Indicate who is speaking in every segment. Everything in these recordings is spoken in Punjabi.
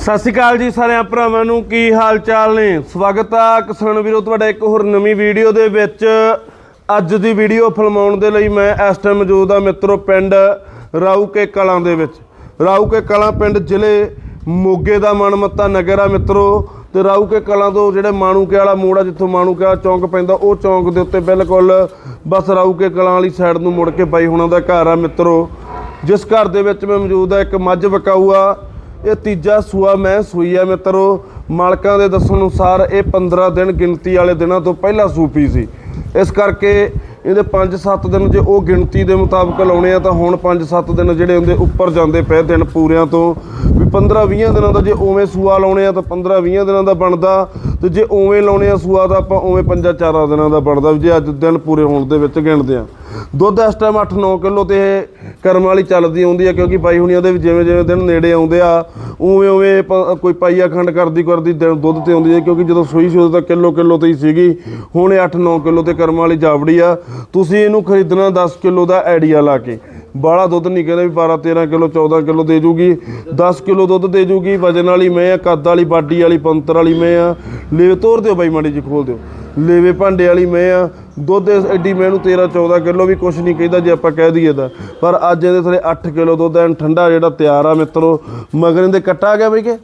Speaker 1: ਸਤਿ ਸ਼੍ਰੀ ਅਕਾਲ ਜੀ ਸਾਰਿਆਂ ਭਰਾਵਾਂ ਨੂੰ, ਕੀ ਹਾਲ ਚਾਲ ਨੇ? ਸਵਾਗਤ ਆ ਕਿਸਾਨ ਵੀਰੋ, ਤੁਹਾਡਾ ਇੱਕ ਹੋਰ ਨਵੀਂ ਵੀਡੀਓ ਦੇ ਵਿੱਚ। ਅੱਜ ਦੀ ਵੀਡੀਓ ਫਿਲਮਾਉਣ ਦੇ ਲਈ ਮੈਂ ਇਸ ਟਾਈਮ ਮੌਜੂਦ ਆ ਮਿੱਤਰੋ ਪਿੰਡ ਰਾਊਕੇ ਕਲਾਂ ਦੇ ਵਿੱਚ। ਰਾਊਕੇ ਕਲਾਂ ਪਿੰਡ ਜ਼ਿਲ੍ਹੇ ਮੋਗੇ ਦਾ ਮਨਮੱਤਾ ਨਗਰ ਆ ਮਿੱਤਰੋ। ਤੇ ਰਾਊਕੇ ਕਲਾਂ ਤੋਂ ਜਿਹੜੇ ਮਾਣੂਕੇ ਵਾਲਾ ਮੋੜ ਆ, ਜਿੱਥੋਂ ਮਾਣੂਕੇ ਵਾਲਾ ਚੌਂਕ ਪੈਂਦਾ, ਉਹ ਚੌਂਕ ਦੇ ਉੱਤੇ ਬਿਲਕੁਲ ਬਸ ਰਾਊਕੇ ਕਲਾਂ ਵਾਲੀ ਸਾਈਡ ਨੂੰ ਮੁੜ ਕੇ ਬਾਈ ਹੁਣਾਂ ਦਾ ਘਰ ਆ ਮਿੱਤਰੋ। ਜਿਸ ਘਰ ਦੇ ਵਿੱਚ ਮੈਂ ਮੌਜੂਦ ਆ, ਇੱਕ ਮੱਝ ਵਿਕਾਊ ਆ। ਇਹ ਤੀਜਾ ਸੂਆ ਮੈਂ ਸੂਈ ਆ ਮਿੱਤਰੋ। ਮਾਲਕਾਂ ਦੇ ਦੱਸਣ ਅਨੁਸਾਰ ਇਹ 15 ਦਿਨ ਗਿਣਤੀ ਵਾਲੇ ਦਿਨਾਂ ਤੋਂ ਪਹਿਲਾਂ ਸੂਪੀ ਸੀ। ਇਸ ਕਰਕੇ ਇਹਦੇ 5-7 ਦਿਨ ਜੇ ਉਹ ਗਿਣਤੀ ਦੇ ਮੁਤਾਬਕ ਲਾਉਣੇ ਆ ਤਾਂ ਹੁਣ 5-7 ਦਿਨ ਜਿਹੜੇ ਹੁੰਦੇ ਉੱਪਰ ਜਾਂਦੇ ਪਏ ਦਿਨ ਪੂਰਿਆਂ ਤੋਂ। ਵੀ 15-20 ਦਿਨਾਂ ਦਾ ਜੇ ਉਵੇਂ ਸੂਆ ਲਾਉਣੇ ਆ ਤਾਂ 15-20 ਦਿਨਾਂ ਦਾ ਬਣਦਾ। ਤੇ ਜੇ ਉਵੇਂ ਲਾਉਣੇ ਆ ਸੂਆ ਤਾਂ ਆਪਾਂ ਉਵੇਂ 5-4 ਦਿਨਾਂ ਦਾ ਬਣਦਾ ਵੀ ਜੇ ਅੱਜ ਦਿਨ ਪੂਰੇ ਹੋਣ ਦੇ ਵਿੱਚ ਗਿਣਦੇ ਆ। ਦੁੱਧ ਇਸ ਟਾਈਮ 8-9 ਕਿਲੋ ਤੇ ਇਹ ਕਰਮ ਵਾਲੀ ਚੱਲਦੀ ਆਉਂਦੀ ਆ ਕਿਉਂਕਿ ਬਾਈ ਹੁਣੀਆਂ ਦੇ ਵੀ ਜਿਵੇਂ ਜਿਵੇਂ ਦਿਨ ਨੇੜੇ ਆਉਂਦੇ ਆ ਉਵੇਂ ਉਵੇਂ ਪ- ਕੋਈ ਪਾਈਆ ਖੰਡ ਕਰਦੀ ਕਰਦੀ ਦਿਨ ਦੁੱਧ ਤੇ ਆਉਂਦੀ ਹੈ ਕਿਉਂਕਿ ਜਦੋਂ ਸੂਈ ਸੀ ਉਦੋਂ ਤਾਂ ਕਿਲੋ ਕਿਲੋ ਤੇ ਹੀ ਸੀਗੀ। ਹੁਣ ਇਹ 8-9 ਕਿਲੋ ਤੇ ਕਰਮ ਵਾਲੀ ਜਾਵੜੀ ਆ। ਤੁਸੀਂ ਇਹਨੂੰ ਖਰੀਦਣਾ 10 ਕਿਲੋ ਦਾ ਆਈਡੀਆ ਲਾ ਕੇ। ਬਾਹਲਾ ਦੁੱਧ ਨਹੀਂ ਕਹਿੰਦੇ ਵੀ 12 13 ਕਿਲੋ 14 ਕਿਲੋ ਦੇ ਜੂਗੀ। 10 ਕਿਲੋ ਦੁੱਧ ਦੇ ਜੂਗੀ। ਵਜਨ ਵਾਲੀ ਮੈਂ ਆ, ਕੱਦ ਵਾਲੀ, ਬਾਡੀ ਵਾਲੀ, ਪੰਤਰ ਵਾਲੀ ਮੈਂ ਆ। ਲੇਵੇ ਤੋੜ ਦਿਓ ਬਾਈ, ਮਾੜੀ ਜੀ ਖੋਲ ਦਿਓ। ਲੇਵੇ ਭਾਂਡੇ ਵਾਲੀ ਮੈਂ ਆ। ਦੁੱਧ ਇਸ ਐਡੀ ਮੈਨੂੰ 13 14 ਕਿਲੋ ਵੀ ਕੁਝ ਨਹੀਂ ਕਹਿੰਦਾ ਜੇ ਆਪਾਂ ਕਹਿ ਦਈਏ ਤਾਂ। ਪਰ ਅੱਜ ਇਹਦੇ ਥਲੇ 8 ਕਿਲੋ ਦੁੱਧ ਐਨ ਠੰਡਾ ਜਿਹੜਾ ਤਿਆਰ ਆ ਮਿੱਤਰੋ। ਮਗਰ ਇਹਦੇ ਕੱਟਾ ਗਿਆ ਬਈ ਕਿ?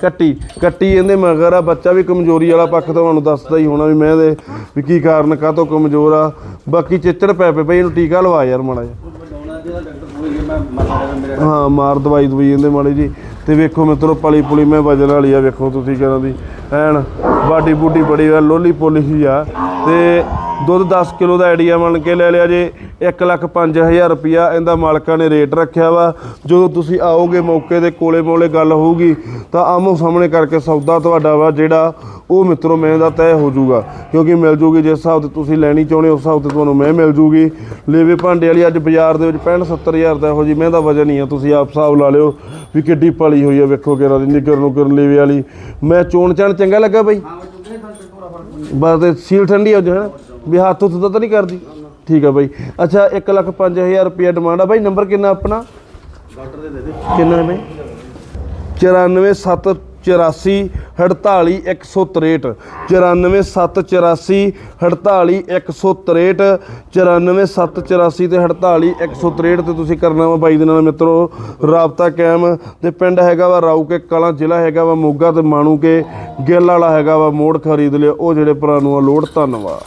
Speaker 1: ਕੱਟੀ। ਕੱਟੀ ਇਹਦੇ ਮਗਰ ਆ, ਬੱਚਾ ਵੀ ਕਮਜ਼ੋਰੀ ਵਾਲਾ ਪੱਖ ਤੁਹਾਨੂੰ ਦੱਸਦਾ ਹੀ ਹੋਣਾ ਵੀ ਮੈਂ ਇਹਦੇ ਵੀ ਕੀ ਕਾਰਨ ਕਾਹ ਤੋਂ ਕਮਜ਼ੋਰ ਆ। ਬਾਕੀ ਚਿੱਚੜ ਪੈ ਪਏ ਬਈ, ਇਹਨੂੰ ਟੀਕਾ ਲਵਾ ਯਾਰ ਮਾੜਾ ਜਿਹਾ। ਹਾਂ, ਮਾਰ ਦਵਾਈ ਦਵਾਈ ਜਾਂਦੇ ਮਾੜੀ ਜੀ। ਤੇ ਵੇਖੋ ਮਿੱਤਰੋ, ਪਲੀ ਪੁਲੀ ਮੈਂ ਵਜਨ ਵਾਲੀ ਆ, ਵੇਖੋ ਤੁਸੀਂ ਕਿਹਨਾਂ ਦੀ। ਐਨ, ਬਾਡੀ ਬੂਡੀ ਬੜੀ ਆ, ਲੋਲੀ ਪੋਲੀ ਹੀ ਆ। ਤੇ ਦੁੱਧ 10 ਕਿਲੋ ਦਾ ਆਈਡੀਆ ਮੰਨ ਕੇ ਲੈ ਲਿਆ ਜੇ। 1 ਲੱਖ 5000 ਰੁਪਿਆ ਇਹਦਾ ਮਾਲਕਾਂ ਨੇ ਰੇਟ ਰੱਖਿਆ ਵਾ। ਜਦੋਂ ਤੁਸੀਂ ਆਓਗੇ ਮੌਕੇ ਦੇ ਕੋਲੇ ਮੋਲੇ ਗੱਲ ਹੋਊਗੀ ਤਾਂ ਆਮੋ ਸਾਹਮਣੇ ਕਰਕੇ ਸੌਦਾ ਤੁਹਾਡਾ ਵਾ ਜਿਹੜਾ ਉਹ ਮਿੱਤਰੋ ਮੈਂ ਦਾ ਤੈਅ ਹੋ ਜਾਊਗਾ। ਕਿਉਂਕਿ ਮਿਲ ਜੂਗੀ ਜਿਸ ਹਿਸਾਬ ਤੇ ਤੁਸੀਂ ਲੈਣੀ ਚਾਹੁੰਦੇ ਉਸ ਹਿਸਾਬ ਤੇ ਤੁਹਾਨੂੰ ਮੈਂ ਮਿਲ ਜੂਗੀ। ਲੇਵੇ ਭਾਂਡੇ ਵਾਲੀ ਅੱਜ ਬਾਜ਼ਾਰ ਦੇ ਵਿੱਚ 65 70000 ਦਾ ਇਹੋ ਜੀ ਮੈਂ ਦਾ ਵਜਨ ਹੀ ਆ ਤੁਸੀਂ ਆਪ ਹਿਸਾਬ ਲਾ ਲਿਓ ਵੀ ਕਿੱਡੀ ਪਲੀ ਹੋਈ ਆ ਵੇਖੋ ਕਿਹੜਾ ਦੀ ਨਿੱਗਰ ਨੂੰ ਕਰਨ ਲੇਵੇ ਵਾਲੀ। ਮੈਂ ਚੋਣ ਚਾਣ ਚੰਗਾ ਲੱਗਾ ਬਈ? ਬਸ ਸੀਲ ਠੰਡੀ ਹੋ ਜਾਣਾ ਵੀ ਹੱਥ ਉੱਤ ਤਾਂ ਨਹੀਂ ਕਰਦੀ। ਠੀਕ ਆ ਬਾਈ। ਅੱਛਾ 1 ਲੱਖ 5000 ਰੁਪਿਆ ਡਿਮਾਂਡ ਆ। ਬਾਈ ਨੰਬਰ ਕਿੰਨਾ ਆਪਣਾ? ਕਿੰਨਾ ਹੈ ਬਾਈ 94784 48163 94784 48163 94784 ਤੇ 48163 ਤੇ ਤੁਸੀਂ ਕਰਨਾ ਵਾ ਬਾਈ ਦੇ ਨਾਲ ਮਿੱਤਰੋ। ਰਾਬਤਾ ਕਾਇਮ। ਤੇ ਪਿੰਡ ਹੈਗਾ ਵਾ ਰਾਊਕੇ ਕਲਾਂ ਜ਼ਿਲ੍ਹਾ ਹੈਗਾ ਵਾ ਮੋਗਾ ਤੇ ਮਾਣੂ ਕੇ ਗਿੱਲ ਵਾਲਾ ਹੈਗਾ ਵਾ ਮੋੜ ਖਰੀਦ ਲਿਓ। ਉਹ ਜਿਹੜੇ ਭਰਾ ਨੂੰ ਆ ਲੋੜ ਧੰਨਵਾਦ।